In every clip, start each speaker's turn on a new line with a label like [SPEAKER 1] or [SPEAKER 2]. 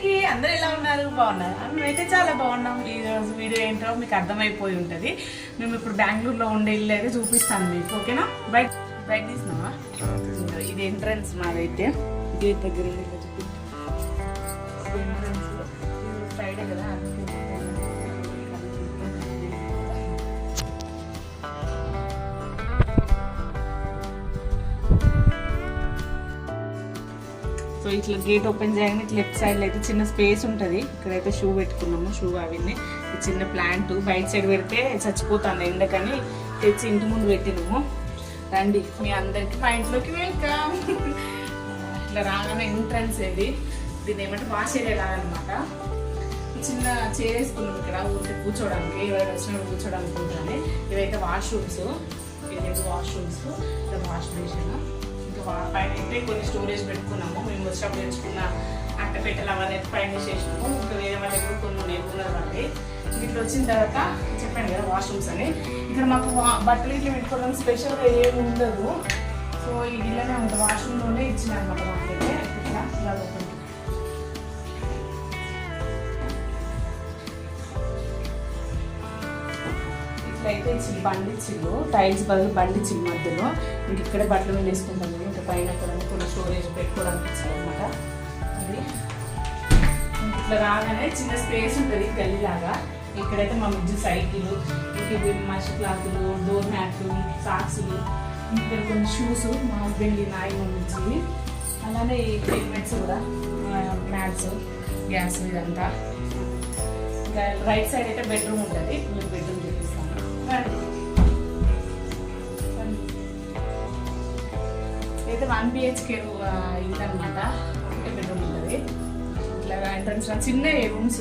[SPEAKER 1] అందరికీ అందరు ఎలా ఉన్నారు? బాగున్నారు? మేమైతే చాలా బాగున్నాం. ఈ రోజు వీడియో ఏంటో మీకు అర్థమైపోయి ఉంటుంది. మేము ఇప్పుడు బెంగళూరులో ఉండే ఇల్లు అయితే చూపిస్తాను మీకు ఓకేనా? బయట బయట తీసినావా? ఇది ఎంట్రన్స్ మాదైతే. గేట్ దగ్గర చూపి. ఎంట్రన్స్ ఫ్రైడే కదా అందుకే ఇట్లా గేట్ ఓపెన్ చేయగానే ఇట్లా లెఫ్ట్ సైడ్లో అయితే చిన్న స్పేస్ ఉంటుంది. ఇక్కడైతే షూ పెట్టుకున్నాము షూ అవన్నీ చిన్న ప్లాంట్ బయట సైడ్ పెడితే చచ్చిపోతాను ఎండకని తెచ్చి ఇంటి ముందు పెట్టినాము. రండి మీ అందరికి మా ఇంట్లోకి వెల్కమ్. ఇట్లా రాగానే ఎంట్రన్స్ ఇది దీన్ని ఏమంటే వాష్ ఏరియా లాగనమాట చిన్న చైర్ వేసుకున్నాం ఇక్కడ ఊరికి కూర్చోడానికి ఎవరైనా వచ్చినప్పుడు కూర్చోడానికి ఉంటుంది ఇవైతే వాష్రూమ్స్ ఇదైతే వాష్రూమ్స్ ఇక్కడ వాష్ బేసిన్ పైన అయితే కొన్ని స్టోరేజ్ పెట్టుకున్నాము. మేము వచ్చినప్పుడు తెచ్చుకున్న అట్టపెట్టలు అవన్నీ పైన చేసినాము ఇంకా వేరే వాళ్ళ దగ్గర కొన్ని నేర్పుకున్నారు ఉన్నది వాళ్ళకి ఇట్లా వచ్చిన తర్వాత చెప్పాను కదా వాష్రూమ్స్ అని. ఇక్కడ మాకు వా- బట్టలు ఇట్లా పెట్టుకోవడం స్పెషల్గా ఏమి ఉండదు. సో ఈ ఇళ్ళనే ఉంటుంది వాష్రూమ్లోనే ఇచ్చిన అనమాట అయితే ఇచ్చింది బండి టైల్స్ బదులు బండి ఇచ్చింది మధ్యలో. ఇంక ఇక్కడ బట్టలు మేము వేసుకుంటాం మేము ఇంకా పైన కూడా కొన్ని స్టోరేజ్ పెట్టుకోవడానికి ఇచ్చింది అనమాట అది ఇట్లా రాగానే చిన్న స్పేస్ ఉంటుంది గల్లీలాగా. ఇక్కడైతే మా మిజ్జు సైకిల్ ఇవి మషి క్లాతులు డోర్ మ్యాట్లు సాక్స్లు ఇక్కడ కొన్ని షూస్ మా హస్బెండ్ నాయి మా అలానే హెల్మెట్స్ కూడా మ్యాట్స్ గ్యాస్ ఇదంతా. రైట్ సైడ్ అయితే బెడ్రూమ్ ఉంటుంది. బెడ్రూమ్ అయితే వన్ బిహెచ్కే ఇల్లు అనమాట ఒకటే బెడ్రూమ్ ఉంటుంది. ఇట్లా ఎంట్రన్స్ చిన్న రూమ్స్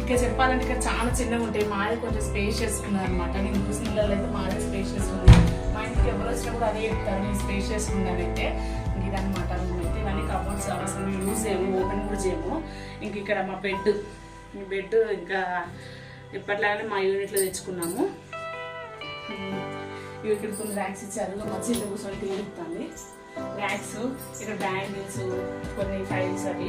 [SPEAKER 1] ఇంకా చెప్పాలంటే ఇక్కడ చాలా చిన్నగా ఉంటాయి. మాది కొంచెం స్పేషియస్ ఉన్నది అనమాట నేను చూసిన అయితే మాదే స్పేషియస్ ఉంది. మా ఇంటికి ఎవరు వచ్చినా కూడా అదే చెప్తారు నేను స్పేషియస్ ఉందని అయితే ఇంక ఇదనమాట అయితే. ఇవన్నీ కబోర్డ్స్ అవసరం యూజ్ చేయము ఓపెన్ కూడా చేయము. ఇంక ఇక్కడ మా బెడ్ ఈ బెడ్ ఇంకా ఎప్పట్లాగానే మా యూనిట్లో తెచ్చుకున్నాము. ఇవి ఇక్కడ కొన్ని ర్యాక్స్ ఇచ్చారు. మంచి చెల్లి కూర్చొని తీరుతుంది ర్యాక్స్ ఇక్కడ బ్యాంగిల్స్ కొన్ని ఫైల్స్ అవి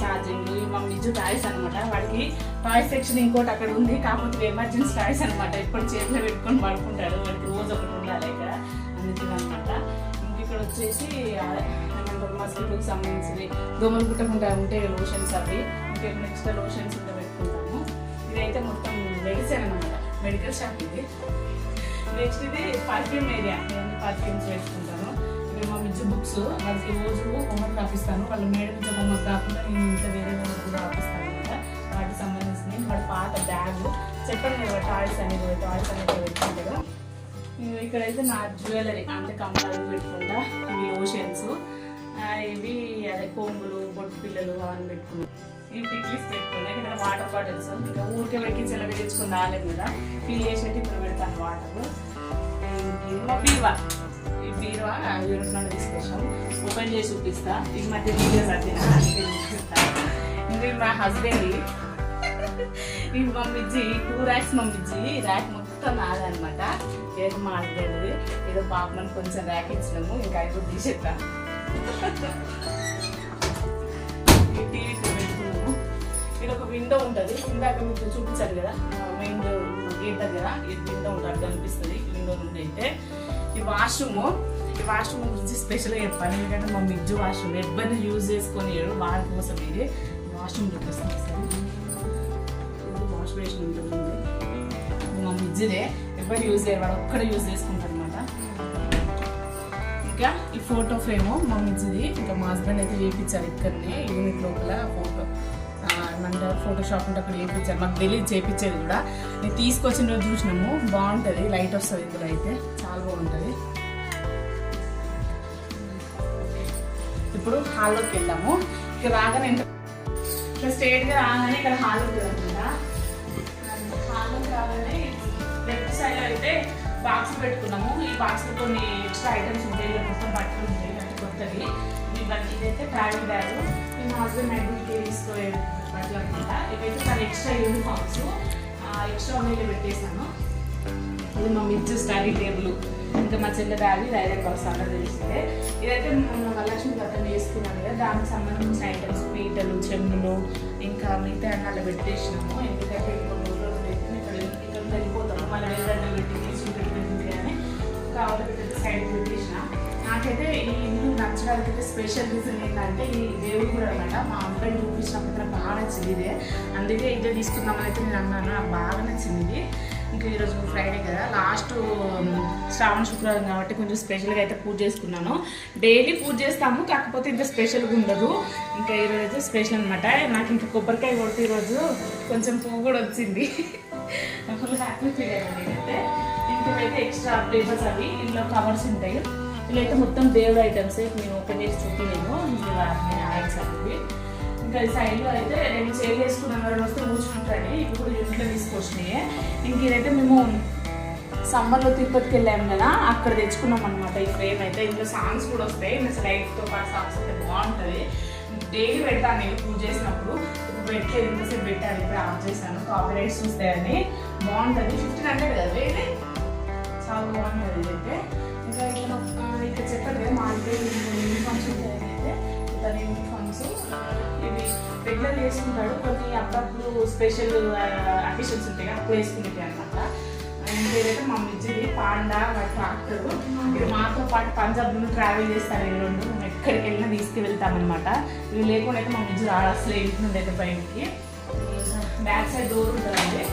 [SPEAKER 1] ఛార్జింగ్ మా మిజ్జు టాయ్స్ అనమాట వాడికి టాయ్ సెక్షన్ ఇంకోటి అక్కడ ఉంది. కాకపోతే ఎమర్జెన్సీ టాయ్స్ అనమాట ఇప్పుడు చేతిలో పెట్టుకొని పడుకుంటాడు. వాడికి రోజు ఒకటి ఉండాలి ఇక్కడ. అందుకే అనమాట ఇంక ఇక్కడ వచ్చేసి మస్కిటోకి సంబంధించినవి. దోమలు గుట్టకుండా ఉంటే లోషన్స్ అవి. ఇంకా నెక్స్ట్ లోషన్స్ ఇంకా పెట్టుకుంటాము. ఇదైతే మొత్తం మెడిసిన్ అనమాట మెడికల్ షాప్ ఇది. నెక్స్ట్ ఇది పర్ఫ్యూమ్ ఏరియా ఇవన్నీ పర్ఫ్యూమ్స్ వేసుకుంటాను ఇక్కడ మా మిజ్జు బుక్స్ వాళ్ళకి రోజు హోంవర్క్ రాపిస్తాను. వాళ్ళ మేడం ఇచ్చే హోంవర్క్ కాకుండా నేను ఇంకా వేరే హోంవర్క్ కూడా రాపిస్తాను అనమాట. వాటికి సంబంధించినవి. వాళ్ళ పాత బ్యాగ్ చెప్పండి కదా టాయ్స్ అనేది టాయ్స్ అనేది పెట్టుకుంటారు ఇవి ఇక్కడైతే నా జ్యువెలరీ అంటే కమ్మలు పెట్టుకుంటా. ఇవి లోషన్స్ ఇవి అదే కోంబులు బొట్టు పిల్లలు అవన్నీ పెట్టుకుంటాను ఇవి టిక్లీస్ పెట్టుకున్నా ఇక్కడ వాటర్ బాటిల్స్. ఇంకా ఊరికే వెక్కి చిల్లర తెచ్చుకుని రాలేదు కదా. ఫిల్ చేసేటి ఇప్పుడు పెడతాను వాటర్. బీరువా ఈ బీరువా యూరోప్ నుండి తీసుకొచ్చాం ఓపెన్ చేసి చూపిస్తా. ఈ మధ్య వీడియో సర్దిన చూపిస్తా ఇది మా హస్బెండ్ ఈ మమ్మిజ్జి టూ ర్యాక్స్ మమ్మిజ్జి ర్యాక్ మొత్తం నాదనమాట ఏదో మా హస్బెండ్ ఏదో పాపమని కొంచెం ర్యాక్ ఇచ్చినాము. ఇంకా ఐదు తీసేద్దాం. ఒక విండో ఉంటుంది. ఇందాక మీకు చూపించాలి కదా మెయిన్ గేట్ దగ్గర విండో ఉంటుంది కనిపిస్తుంది విండో నుండి అయితే ఈ వాష్రూమ్ ఈ వాష్రూమ్ గురించి స్పెషల్గా చెప్పాలి. ఎందుకంటే మా మిజ్జు వాష్రూమ్ ఎవరిని యూజ్ చేసుకొని వాడి కోసం ఇది. వాష్రూమ్ చూపిస్తాను సార్ ఇది వాష్ బేసిన్ ఉంటుంది. మా మిజ్జిదే ఎవరు యూజ్ చేయరు. వాడు ఒక్కడ యూజ్ చేసుకుంటారు అనమాట ఇంకా ఈ ఫోటో ఫ్రేమ్ మా మిజ్జిది ఇంకా మా హస్బెండ్ అయితే వేయించారు ఇక్కడనే. యూనిట్ లోపల ఫోటో ఏమంటారు? ఫోటోషాప్ ఉంటే అక్కడ చేయించారు మాకు తెలియదు చేయించేది కూడా. నేను తీసుకొచ్చిన రోజు చూసినాము. బాగుంటుంది. లైట్ వస్తుంది ఇందులో అయితే. చాలా బాగుంటుంది. ఇప్పుడు హాల్లోకి వెళ్దాము. ఇక్కడ రాగానే ఇక్కడ స్ట్రేట్గా రాగానే ఇక్కడ హాల్లోకి ఉంటుంది హాల్లోకి రాగానే లెఫ్ట్ సైడ్ అయితే బాక్స్ పెట్టుకున్నాము. ఈ బాక్స్లో కొన్ని ఎక్స్ట్రా ఐటమ్స్ ఉంటాయి. మొత్తం బట్టలు ఉంటాయి. అంటే కొత్తవి. ఇవన్నీ ఇదైతే ట్రావెల్ బ్యాగ్ ఈ మా హస్బెండ్ ఐడెంటిటీ తీసుకోే అట్లా అనమాట ఇవైతే తన ఎక్స్ట్రా యూనిఫామ్స్ ఎక్స్ట్రా ఉన్నాయి పెట్టేసాను ఇది మా మిర్చి స్టడీ టేబుల్. ఇంకా మా చెల్లె బ్యాగ్ ఇది ఐరన్ బాక్స్ తెలిసిందే ఇదైతే మన వరలక్ష్మి వ్రతం చేసుకున్నాం కదా దానికి సంబంధించిన ఐటమ్స్ పీటలు చెమ్ములు ఇంకా మిగతా అన్ని అలా పెట్టేసినాము. ఎందుకంటే కొన్ని రోజులు పెట్టి ఇక్కడ ఇక్కడ వెళ్ళిపోతాము. మళ్ళీ వెళ్ళి పెట్టి తీసుకుంటే పెట్టింది కానీ సైడ్ పెట్టేసిన. నాకైతే ఈ ఇల్లు నచ్చడానికి అయితే స్పెషల్ రీజన్ ఏంటంటే ఈ దేవుడు కూడా అనమాట మా అబ్బాయి చూపించినప్పుడు నాకు బాగా నచ్చింది ఇదే అందుకే ఇదే తీసుకుందామని అయితే నేను అన్నాను. నాకు బాగా నచ్చింది. ఇది ఇంకా ఈరోజు ఫ్రైడే కదా. లాస్ట్ శ్రావణ శుక్రవారం కాబట్టి కొంచెం స్పెషల్గా అయితే పూజ చేసుకున్నాను. డైలీ పూజ చేస్తాము కాకపోతే ఇంత స్పెషల్గా ఉండదు. ఇంకా ఈరోజు అయితే స్పెషల్ అనమాట నాకు ఇంకా కొబ్బరికాయ కొడితే ఈరోజు కొంచెం పువ్వు కూడా వచ్చింది. ఫుల్ హ్యాపీ ఫీల్ అయ్యాను నేనైతే. అయితే ఎక్స్ట్రా పేపర్స్ అవి ఇందులో కవర్స్ ఉంటాయి. ఇట్లయితే మొత్తం దేవుడు ఐటమ్స్ నేను ఓపెన్ చేసి చూపించాను ఇంకా ఆయిల్స్ అవి ఇంకా సైడ్లో అయితే నేను సేల్ చేసుకున్నాను ఎవరైనా వస్తే కూర్చుంటాను ఇప్పుడు ఇంట్లో తీసుకొచ్చినాయి. ఇంక ఇదైతే మేము సమ్మర్లో తిరుపతికి వెళ్ళాము కదా అక్కడ తెచ్చుకున్నాం అనమాట ఈ ఫ్రేమ్ అయితే. ఇంట్లో సాంగ్స్ కూడా వస్తాయి. ఇంకా లైట్తో పాటు సాంగ్స్ అయితే బాగుంటుంది. డైలీ పెడతాను నేను పూజ చేసినప్పుడు. ఇప్పుడు పెట్టలేదు ఇంతసేపు పెట్టాను ఇప్పుడు ఆఫ్ చేశాను. కాపీ రైట్స్ చూస్తాయని. బాగుంటుంది. ఫిఫ్టీన్ హండ్రెడ్ కదా. వేరే చాలా బాగుంటుంది ఇదైతే. ఇంకా ఇట్లా ఇక్కడ చెప్పారు కదా మా ఇంట్లో యూనిఫామ్స్ ఉంటాయైతే ఇతని యూనిఫామ్స్ ఇవి రెగ్యులర్ వేసుకుంటాడు కొన్ని అప్పుడప్పుడు స్పెషల్ అకేషన్స్ ఉంటాయి కదా, అప్పుడు వేసుకుంటాయి అనమాట ఇంకేదైతే మా మిజ్జిది పాండా వాటి ట్రాక్టర్ ఇది మాతో పాటు పంజాబ్ నుండి ట్రావెల్ చేస్తారు ఈ రెండు మేము ఎక్కడికి వెళ్ళినా తీసుకువెళ్తాం అనమాట ఇవి లేకుండా అయితే మా మిజ్జి రాడు అసలు ఇంటి నుండి అయితే బయటికి. బ్యాక్ సైడ్ డోర్ ఉంటుందండి.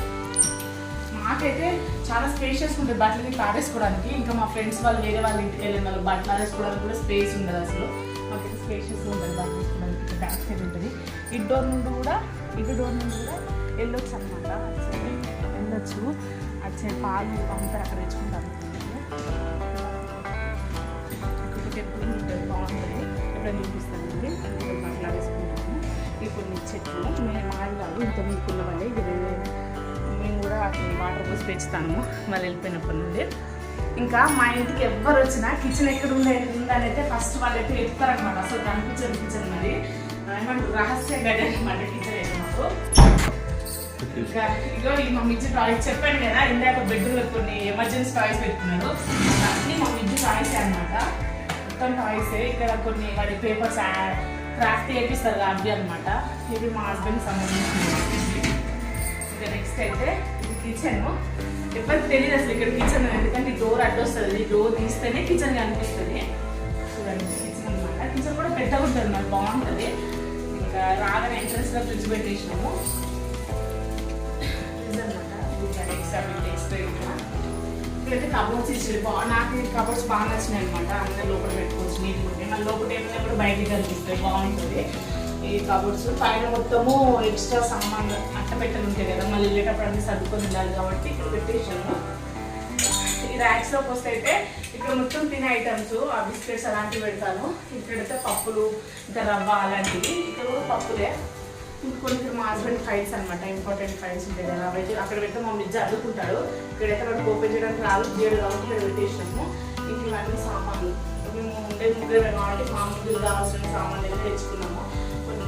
[SPEAKER 1] నాకైతే చాలా స్పేషియస్ ఉంటుంది బట్టలకి పారేసుకోవడానికి. ఇంకా మా ఫ్రెండ్స్ వాళ్ళు వేరే వాళ్ళ ఇంటికి వెళ్ళిన వాళ్ళు బట్టలు ఆరేసుకోవడానికి కూడా స్పేస్ ఉండదు అసలు. మాకైతే స్పేషియస్ ఉంటుంది బట్టలు వేసుకోవడానికి బ్యాక్ సైడ్ ఉంటుంది. ఇటు డోర్ నుండి కూడా ఇటు డోర్ నుండి కూడా వెళ్ళొచ్చు అనమాట అటు సైడ్ వెళ్ళొచ్చు. అటు సైడ్ పాలు అమ్ముతారు అక్కడ తెచ్చుకుంటాను ఇక్కడ టెంపుల్ ఉంటుంది బాగుంటుంది. ఎప్పుడైనా చూపిస్తానండి ఇక్కడ బట్టలు ఆరేసుకుంటాము చెట్లు మేము మాది కాదు ఇంత మీకున్న వాళ్ళే ఇది వాటర్ పోసి పెంచుతాను. వాళ్ళు వెళ్ళిపోయినప్పటి నుండి. ఇంకా మా ఇంటికి ఎవ్వరు వచ్చినా కిచెన్ ఎక్కడ ఉండే అయితే ఫస్ట్ వాళ్ళు అయితే చెప్తారనమాట అసలు కనిపించదు కిచెన్ మరి. ఏమంటారు? రహస్య గది అనమాట కిచెన్ అయితే మాకు. ఇంకా ఇగో ఈ మా మిజ్జి టాయిస్ చెప్పాను కదా. ఇందాక బెడ్రూమ్లో కొన్ని ఎమర్జెన్సీ టాయిస్ పెట్టుకున్నారు. అన్నీ మా మిజ్జి టాయిస్ అనమాట మొత్తం టాయిస్ ఇక్కడ కొన్ని వాడి పేపర్స్ క్రాఫ్ట్ చేపిస్తారు అవి అనమాట ఇది మా హస్బెండ్ సంబంధించిన ఇంకా నెక్స్ట్ అయితే కిచెన్ ఎప్పటికి తెలియదు అసలు ఇక్కడ కిచెన్ ఎందుకంటే డోర్ అడ్డొస్తుంది డోర్ తీస్తేనే కిచెన్ కనిపిస్తుంది. చూడండి కిచెన్ అనమాట కిచెన్ కూడా పెద్దగా ఉంటుంది మరి బాగుంటుంది. ఇంకా రాగానే ఎంట్రన్స్లో ఫ్రిడ్జ్ పెట్టేసినాము. ఫ్రిడ్జ్ అనమాట ఎక్స్ట్రా పెట్టి ఎక్స్ట్రా ఇక్కడైతే కబోర్డ్స్ ఇచ్చాడు బా నాకు కబోర్డ్స్ బాగా నచ్చినాయి అనమాట అందరు లోపల పెట్టుకోవచ్చు నీట్గా మళ్ళీ లోపల ఏమైనా కూడా బయటికి కనిపిస్తాయి. బాగుంటుంది. ఈ కబోర్డ్స్. పైన మొత్తము ఎక్స్ట్రా సామాన్లు అట్ట పెట్టలు ఉంటాయి కదా మళ్ళీ వెళ్ళేటప్పుడు అన్ని సర్దుకొని ఉండాలి కాబట్టి ఇక్కడ పెట్టేసాము ఈ ర్యాక్స్లోకి వస్తే అయితే ఇక్కడ మొత్తం తినే ఐటమ్స్ ఆ బిస్కెట్స్ అలాంటివి పెడతాను. ఇక్కడైతే పప్పులు ఇంకా రవ్వ అలాంటివి. ఇక్కడ కూడా పప్పులే. ఇంకొన్ని ఇక్కడ మా హస్బెండ్ ఫైల్స్ అనమాట ఇంపార్టెంట్ ఫైల్స్ ఉంటాయి కదా అవైతే అక్కడ పెడితే మా మిజ్జ అడ్డుకుంటాడు ఇక్కడైతే వాడికి ఓపెన్ చేయడానికి రాదు తీయడు కాబట్టి ఇక్కడ పెట్టేసినాము ఇంక ఇవన్నీ సామాన్లు. మేము ఉండే ముగ్గురు కాబట్టి మా ముందు కావాల్సిన సామాన్లు అయితే తెచ్చుకున్నాము.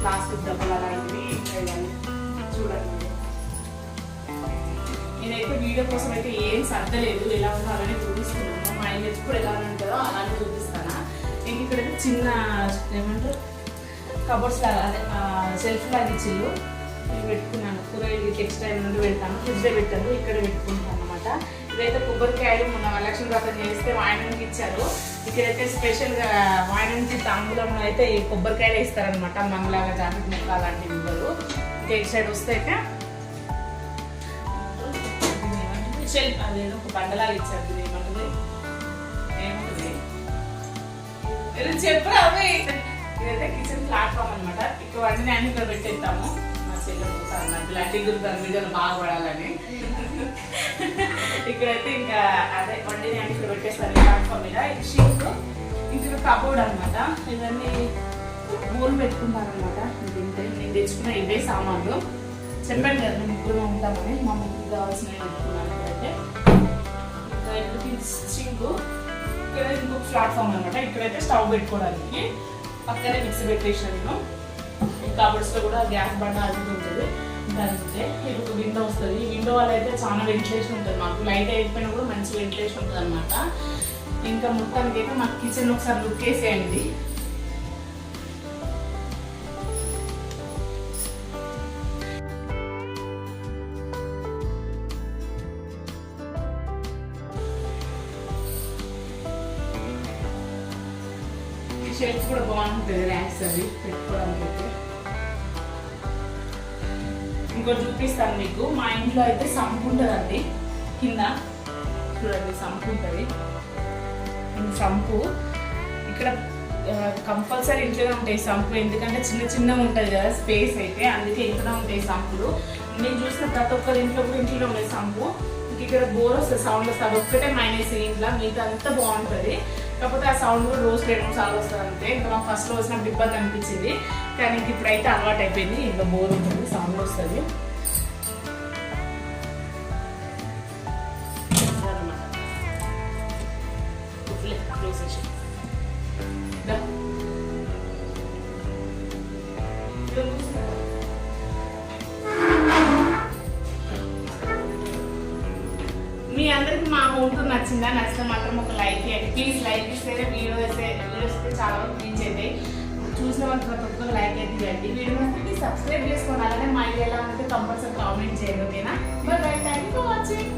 [SPEAKER 1] ప్లాస్టిక్ డబ్బులు అలాంటివి ఇవన్నీ చూడండి. నేనైతే వీడియో కోసం అయితే ఏం సర్దలేదు. ఎలా ఉందో అలానే చూపిస్తున్నాను. మా ఆయన ఎప్పుడు ఎలా ఉంటుందో అలానే చూపిస్తాను. ఇంక ఇక్కడైతే చిన్న ఏమంటారు? కబోర్డ్స్ లాగా అదే సెల్ఫ్ లాగా ఇచ్చిళ్ళు. నేను పెట్టుకున్నాను. కూరగాయలు టెక్స్టైల్ నుండి పెడతాను. ఫ్రిడ్జ్లో పెట్టాను ఇక్కడ పెట్టుకుంటాను అనమాట ఇదైతే కొబ్బరికాయలు మొన్న లక్ష్మీ వ్రతం చేస్తే వాయనానికి ఇచ్చారు. ఇక్కడైతే స్పెషల్గా వాయనానికి తాంబూలంలో అయితే ఈ కొబ్బరికాయలు ఇస్తారనమాట మంగళాగా జాకెట్ ముక్క అలాంటివి ఇవ్వరు. ఇంకా ఇటు సైడ్ వస్తే అయితే అదేదో ఒక బండలాగా ఇచ్చారు ఇది ఏమంటుంది? ఏముంటుంది? చెప్పరా ఇదైతే కిచెన్ ప్లాట్ఫామ్ అనమాట ఇక్కడ అన్ని నేను ఇక్కడ పెట్టేస్తాము మా చెల్లె ఇలాంటి గురించి వీడియోలు ఇక్కడైతే ఇంకా అదే వండిని నేను ఇక్కడ పెట్టేస్తారు ప్లాట్ఫామ్ మీద. ఇది షింక్ ఇక్కడ కబోర్డ్ అనమాట ఇవన్నీ బోర్లు పెట్టుకుంటారనమాట అనమాట నేను తెచ్చుకున్న ఇవే సామాన్లు. చెప్పాను కదా మేము ముగ్గురు ఉంటామని. మా ముగ్గురు కావాల్సినవి పెట్టుకున్నాను ఇక్కడైతే. ఇంకా ఇక్కడ సింక్ ఇక్కడ ఇంకొక ప్లాట్ఫామ్ అనమాట ఇక్కడైతే స్టవ్ పెట్టుకోవడానికి. పక్కనే మిక్సీ పెట్టేసాను కబర్డ్స్లో కూడా గ్యాస్ బండ అది ఉంటుంది. దానికే ఇది ఒక విండో వస్తుంది. ఈ విండో వల్ల అయితే చాలా వెంటిలేషన్ ఉంటుంది మాకు. లైట్ అయిపోయినా కూడా మంచి వెంటిలేషన్ ఉంటుంది అనమాట ఇంకా మొత్తానికి అయితే మాకు కిచెన్ ఒకసారి లుక్ వేసేయండి ఈ షెల్ఫ్ కూడా బాగుంటుంది ర్యాక్స్ అవి పెట్టుకోవడానికి. ఇంకోటి చూపిస్తాను మీకు. మా ఇంట్లో అయితే సంపు ఉంటుందండి. కింద. చూడండి సంపు ఉంటుంది. సంపు. ఇక్కడ కంపల్సరీ ఇంట్లోనే ఉంటాయి సంపు ఎందుకంటే చిన్న చిన్నగా ఉంటుంది కదా స్పేస్ అయితే. అందుకే ఇంట్లోనే ఉంటాయి సంపులు. నేను చూసిన ప్రతి ఒక్కరి ఇంట్లో కూడా ఇంట్లో ఉన్నాయి సంపు. ఇంక ఇక్కడ బోర్ వస్తుంది సౌండ్ వస్తుంది. ఒక్కటే మైనస్ ఇంట్లో. మిగతా అంతా బాగుంటుంది. కాకపోతే ఆ సౌండ్ కూడా రోజు రెండు మూడు సార్లు వస్తుంది అంతే. ఇంకా మాకు ఫస్ట్లో వచ్చినప్పుడు ఇబ్బంది అనిపించింది. కానీ ఇంక ఇప్పుడైతే అలవాటు అయిపోయింది ఇంకా బోర్ ఉంటుంది సౌండ్ వస్తుంది. అందరికి మా హోమ్ టూర్ నచ్చిందా? నచ్చితే మాత్రం ఒక లైక్ చేయండి ప్లీజ్ లైక్ ఇస్తేనే వీడియో అయితే వీడియోస్ అయితే చాలా వరకు రీచ్ అయితే. చూసిన వాళ్ళు ప్రతి ఒక్కరు లైక్ అయితే ఇవ్వండి. వీడియో నచ్చితే సబ్స్క్రైబ్ చేసుకోండి. అలాగే మా ఐడియా ఎలా ఉంటే కంపల్సరీ కామెంట్ చేయండి ఓకేనా but thank you for watching